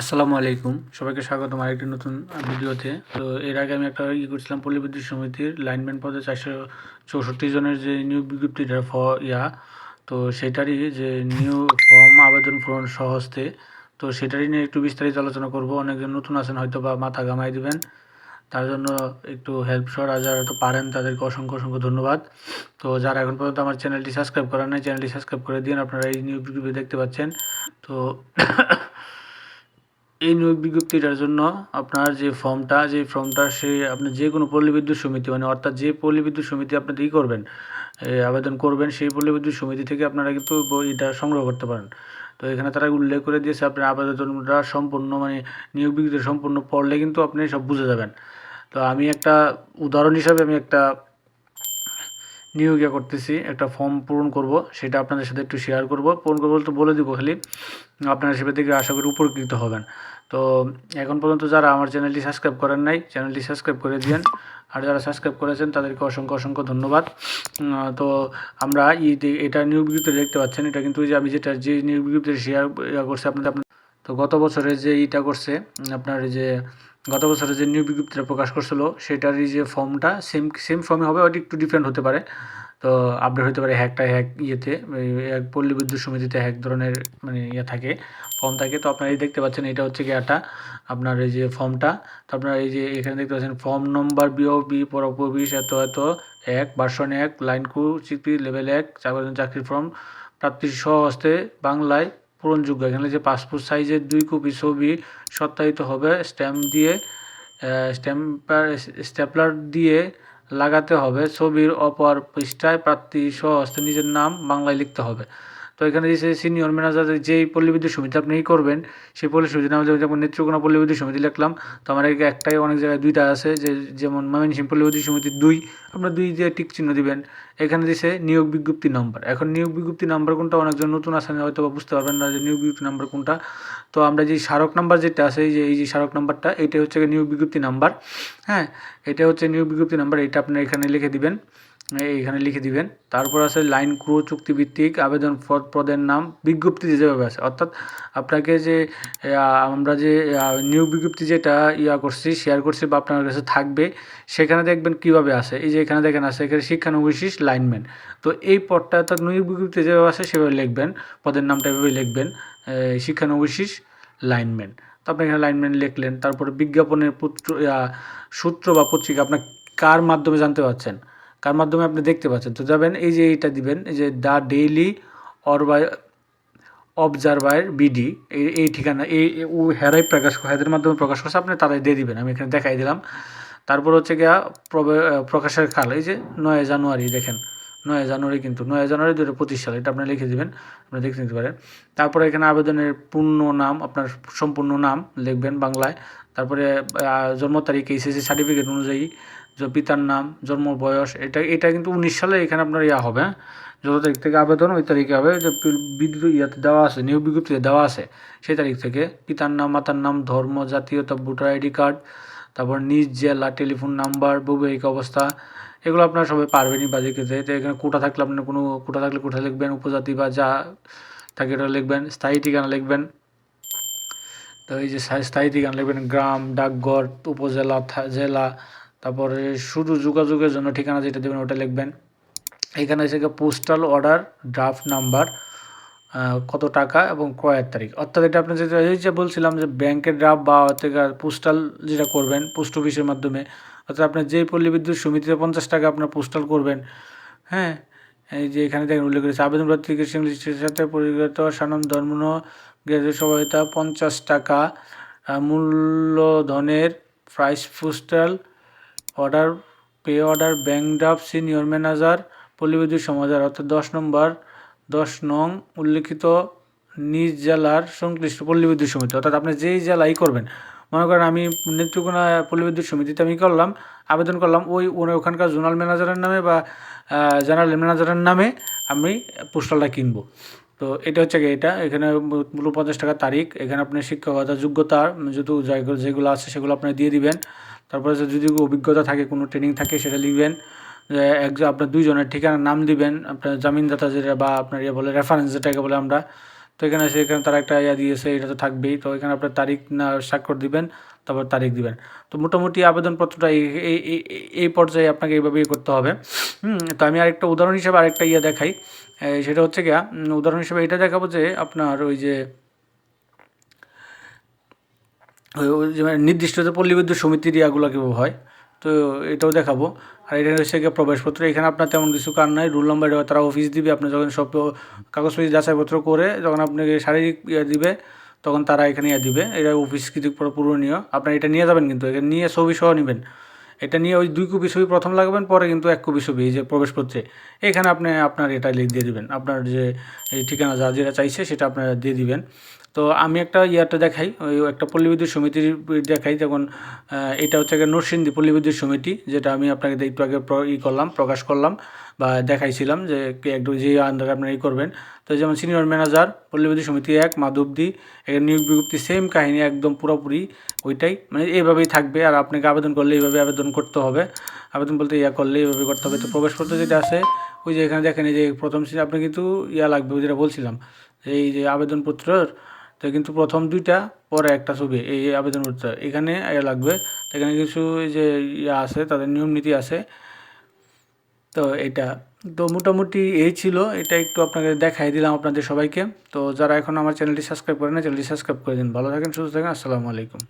আসসালামু আলাইকুম। সবাইকে স্বাগতম আরেকটি নতুন ভিডিওতে। তো এর আগে আমি একটা ই করছিলাম, পল্লী বিদ্যুৎ সমিতির লাইনম্যান পদে চারশো চৌষট্টি জনের যে নিয়োগ বিজ্ঞপ্তিটা ফ ইয়া, তো সেটারই যে নিউ ফর্ম আবেদন পূরণ সহজতে তো সেটারই নিয়ে একটু বিস্তারিত আলোচনা করব। অনেকজন নতুন আছেন, হয়তো বা মাথা গামাই দিবেন। তার জন্য একটু হেল্প সর যারা তো পারেন, তাদেরকে অসংখ্য অসংখ্য ধন্যবাদ। তো যারা এখন পর্যন্ত আমার চ্যানেলটি সাবস্ক্রাইব করেন নাই চ্যানেলটি সাবস্ক্রাইব করে দিন। আপনারা এই নিয়োগ বিজ্ঞপ্তি দেখতে পাচ্ছেন। তো এই নিয়োগ বিজ্ঞপ্তিটার জন্য আপনার যে ফর্মটা যে ফর্মটা সে আপনি যে কোনো পল্লী বিদ্যুৎ সমিতি মানে অর্থাৎ যে পল্লী বিদ্যুৎ সমিতি আপনি ই করবেন আবেদন করবেন, সেই পল্লী বিদ্যুৎ সমিতি থেকে আপনারা কিন্তু এটা সংগ্রহ করতে পারেন। তো এখানে তারা উল্লেখ করে দিয়েছে আপনার আবেদনটা সম্পূর্ণ মানে নিয়োগ বিজ্ঞপ্তি সম্পূর্ণ পড়লে কিন্তু আপনি সব বুঝে যাবেন। তো আমি একটা উদাহরণ হিসাবে আমি একটা নিয়োগ করতেছি, একটা ফর্ম পূরণ করব, সেটা আপনাদের সাথে একটু শেয়ার করব। পূরণ করব বলতে বলে দিব খালি, আপনারা সেটা থেকে আশা করি উপকৃত হবেন। তো এখন পর্যন্ত যারা আমার চ্যানেলটি সাবস্ক্রাইব করেন নাই, চ্যানেলটি সাবস্ক্রাইব করে দিয়েন। আর যারা সাবস্ক্রাইব করেছেন, তাদেরকে অসংখ্য অসংখ্য ধন্যবাদ। তো আমরা এটা নিয়োগ বিজ্ঞপ্তি দেখতে পাচ্ছেন, এটা কিন্তু যে আমি যেটা, যে নিয়োগ বিজ্ঞপ্তি শেয়ার করছে আপনাদের তো গত বছরে যে ইটা করছে, আপনার যে গত বছরে যে নিয়োগ বিজ্ঞপ্তিটা প্রকাশ করছিল সেটারই যে ফর্মটা সেম সেম ফর্মে হবে ওটা একটু ডিফারেন্ট হতে পারে। তো আপডেট হতে পারে হ্যাকটা হ্যাক ইয়েতে এক পল্লী বিদ্যুৎ সমিতিতে হ্যাক ধরনের মানে ইয়ে থাকে ফর্ম থাকে। তো আপনারা এই দেখতে পাচ্ছেন, এটা হচ্ছে গিয়াটা আপনার এই যে ফর্মটা তো আপনারা এই যে এখানে দেখতে পাচ্ছেন ফর্ম নম্বর বিও বি পরবিশ এত এত, এক ভার্সন এক লাইন কু চিপি লেভেল এক, চাকরি চাকরির ফর্ম প্রাপ্তি সহস্তে হস্তে বাংলায় পূরণযোগ্য। এখানে যে পাসপোর্ট সাইজের দুই কপি ছবি সত্যায়িত হবে স্ট্যাম্প দিয়ে স্ট্যাম্পার স্ট্যাপলার দিয়ে লাগাতে হবে। ছবির অপর পৃষ্ঠায় প্রার্থী সহ হস্তে নিজের নাম বাংলায় লিখতে হবে। তো এখানে যে সিনিয়র ম্যানেজার যেই পল্লী বিদ্যুৎ সমিতি আপনি করবেন, সেই পল্লী সমিতি নাম যেমন নেত্রকোনা পল্লী বিদ্যুৎ সমিতি লিখলাম, তো আমার একটাই অনেক জায়গায় দুইটা আছে, যে যেমন ময়মনসিংহ পল্লী সমিতি দুই, আপনার দুই দিয়ে টিক চিহ্ন দিবেন, এখানে দিছে নিয়োগ বিজ্ঞপ্তি নাম্বার এখন নিয়োগ বিজ্ঞপ্তি নাম্বার কোনটা অনেকজন নতুন আসেন হয়তো বা বুঝতে পারবেন না যে নিয়োগ বিজ্ঞপ্তি নাম্বার কোনটা। তো আমরা যে স্মারক নাম্বার যেটা আছে, এই যে এই যে স্মারক নাম্বারটা এটা হচ্ছে নিয়োগ বিজ্ঞপ্তি নাম্বার হ্যাঁ এটা হচ্ছে নিয়োগ বিজ্ঞপ্তি নাম্বার এটা আপনি এখানে লিখে দিবেন। এইখানে লিখে দিবেন। তারপর আছে লাইন ক্রু চুক্তিভিত্তিক আবেদন পদ পদের নাম, বিজ্ঞপ্তি যেভাবে আছে। অর্থাৎ আপনাকে যে আমরা যে নিয়োগ বিজ্ঞপ্তি যেটা ইয়া করছি শেয়ার করছি বা আপনার কাছে থাকবে, সেখানে দেখবেন কীভাবে আছে। এই যে এখানে দেখেন আছে, এখানে শিক্ষানবিশেষ লাইনম্যান তো এই পদটা, অর্থাৎ নিয়োগ বিজ্ঞপ্তি যেভাবে আছে, সেভাবে লিখবেন। পদের নামটা এভাবে লিখবেন এই শিক্ষানবিশেষ লাইনম্যান তো আপনি এখানে লাইনম্যান লিখলেন। তারপরে বিজ্ঞাপনের পুত্র সূত্র বা পত্রিকা আপনার কার মাধ্যমে জানতে পারছেন? কার মাধ্যমে আপনি দেখতে পাচ্ছেন? তো যাবেন, এই যে এইটা দিবেন, এই যে দ্য ডেইলি অরবাই অবজারভার বিডি, এই ঠিকানা, এই, ও হেরাই প্রকাশ হেদের মাধ্যমে প্রকাশ করছে, আপনি তারাই দিয়ে দিবেন, আমি এখানে দেখাই দিলাম। তারপর হচ্ছে গিয়া প্রকাশের কাল এই যে নয় জানুয়ারি, দেখেন, নয় জানুয়ারি কিন্তু, নয় জানুয়ারি দু হাজার পঁচিশ সাল, এটা আপনি লিখে দেবেন, আপনি দেখে নিতে পারেন। তারপরে এখানে আবেদনের পূর্ণ নাম, আপনার সম্পূর্ণ নাম লিখবেন বাংলায়। তারপরে জন্ম তারিখ, এইচএসসি সার্টিফিকেট অনুযায়ী পিতার নাম, জন্ম, বয়স, এটা এটা কিন্তু উনিশ সালে এখানে আপনার ইয়া হবে হ্যাঁ? যত তারিখ থেকে আবেদন, ওই তারিখে হবে যে বিদ্যুৎ ইয়াতে দেওয়া আছে, নিয়োগ বিজ্ঞপ্তিতে দেওয়া আছে। সেই তারিখ থেকে পিতার নাম, মাতার নাম, ধর্ম, জাতীয়তা, ভোটার আইডি কার্ড, তারপর নিজ জেলা, টেলিফোন নাম্বার, বৈবাহিক অবস্থা, এগুলো আপনারা সবাই পারবেনই বা বাজিকেতে তো এখানে কোটা থাকলে আপনার কোনো, কোটা থাকলে কোটা লিখবেন, উপজাতি বা যা থাকে এটা লিখবেন, স্থায়ী ঠিকানা লিখবেন। তো এই যে স্থায়ী- ঠিকানা লিখবেন, গ্রাম, ডাকঘর, উপজেলা জেলা তারপরে শুধু যোগাযোগের জন্য ঠিকানা যেটা দেবেন ওটা লিখবেন। এখানে এসে পোস্টাল অর্ডার ড্রাফট নাম্বার কত টাকা এবং কয়ের তারিখ। অর্থাৎ এটা আপনি যেটা এই যে বলছিলাম যে ব্যাংকের ড্রাফট বা পোস্টাল যেটা করবেন পোস্ট অফিসের মাধ্যমে, অর্থাৎ আপনার যেই পল্লী বিদ্যুৎ সমিতিতে পঞ্চাশ টাকা আপনার পোস্টাল করবেন হ্যাঁ এই যে এখানে দেখেন উল্লেখ করেছে আবেদন প্রার্থীকে সাথে পরিগত সানন ধর্ম সহায়তা পঞ্চাশ টাকা মূল্যধনের price postal order, pay order, bank draft, senior manager, পল্লীবিদ্যুৎ সমাজার অর্থাৎ দশ নম্বর, দশ নং উল্লিখিত নিজ জেলার সংশ্লিষ্ট পল্লী বিদ্যুৎ সমিতি। অর্থাৎ আপনি যেই জেলায় করবেন, মনে করেন আমি নেত্রকোনা পল্লী বিদ্যুৎ সমিতিতে আমি করলাম, আবেদন করলাম, ওই ওখানকার জোনাল ম্যানেজারের নামে বা জেনারেল ম্যানেজারের নামে আমি পোস্টালটা কিনবো। তো এটা হচ্ছে গিয়ে এটা, এখানে পঞ্চাশ টাকা তারিখ, এখানে আপনি শিক্ষকতা, যোগ্যতা যেহেতু যেগুলো আছে সেগুলো আপনি দিয়ে দিবেন। তারপরে যদি অভিজ্ঞতা থাকে, কোনো ট্রেনিং থাকে, সেটা লিখবেন। একজন আপনার দুইজনের ঠিকানার নাম দিবেন, আপনার জামিনদাতা যেটা বা আপনার ইয়ে বলে রেফারেন্স যেটাকে বলে আমরা। তো এখানে এসে এখানে তারা একটা ইয়া দিয়েছে, এটা তো থাকবেই। তো এখানে আপনার তারিখ না, স্বাক্ষর দিবেন, তারপর তারিখ দিবেন। তো মোটামুটি আবেদনপত্রটা এই এই পর্যায়ে আপনাকে এইভাবেই করতে হবে। তো আমি আরেকটা উদাহরণ হিসেবে আরেকটা ইয়ে দেখাই। সেটা হচ্ছে গিয়া উদাহরণ হিসেবে এটা দেখাবো যে আপনার ওই যে নির্দিষ্ট যে পল্লী বিদ্যুৎ সমিতির ইয়াগুলো কীভাবে হয়, তো এটাও দেখাবো। আর এটা হচ্ছে গিয়ে প্রবেশপত্র, এখানে আপনার তেমন কিছু কার নাই রুল নাম্বার তারা অফিস দিবে, আপনি যখন সব কাগজপত্র যাচাইপত্র করে যখন আপনাকে শারীরিক ইয়ে দিবে, তখন তারা এখানে ইয়ে দিবে। এটা অফিস কিন্তু পুরনীয়। আপনার এটা নিয়ে যাবেন কিন্তু, এখানে নিয়ে ছবি সহ নেবেন। এটা নিয়ে ওই দুই কপি ছবি প্রথম লাগাবেন, পরে কিন্তু এক কপি ছবি এই যে প্রবেশপত্রে এখানে আপনি আপনার এটা লিখ দিয়ে দিবেন। আপনার যে ঠিকানা যা যেটা চাইছে সেটা আপনারা দিয়ে দিবেন। তো আমি একটা ইয়াটা দেখাই, ওই একটা পল্লী বিদ্যুৎ সমিতির দেখাই। যেমন এটা হচ্ছে একটা নরসিংদী পল্লী বিদ্যুৎ সমিতি, যেটা আমি আপনাকে একটু আগে ই করলাম, প্রকাশ করলাম বা দেখাইছিলাম যে একটু যে আন্ডারে আপনারা ই করবেন। তো যেমন সিনিয়র ম্যানেজার, পল্লী বিদ্যুৎ সমিতি এক, মাধবদী, এখানে নিয়োগ বিজ্ঞপ্তি, সেম কাহিনী একদম পুরোপুরি। ওইটাই। মানে এইভাবেই থাকবে আর আপনাকে আবেদন করলে এইভাবে আবেদন করতে হবে। আবেদন বলতে ইয়া করলে এইভাবে করতে হবে। তো প্রবেশপত্র যেটা আছে, ওই যে এখানে দেখেন, এই যে প্রথম শ্রেণি আপনি কিন্তু ইয়া লাগবে, ওই যেটা বলছিলাম, এই যে আবেদনপত্রের, তো কিন্তু প্রথম দুইটা, পরে একটা ছবি, এই আবেদনপত্র, এখানে ইয়া লাগবে। তো এখানে কিছু যে ইয়া আছে, তাদের নিয়ম নীতি আছে। তো এটা, তো মোটামুটি এই ছিল, এটা একটু আপনাকে দেখাই দিলাম আপনাদের সবাইকে। তো যারা এখন আমার চ্যানেলটি সাবস্ক্রাইব না, চ্যানেলটি সাবস্ক্রাইব করে দিন। ভালো থাকেন, সুস্থ থাকেন, আসসালামু আলাইকুম।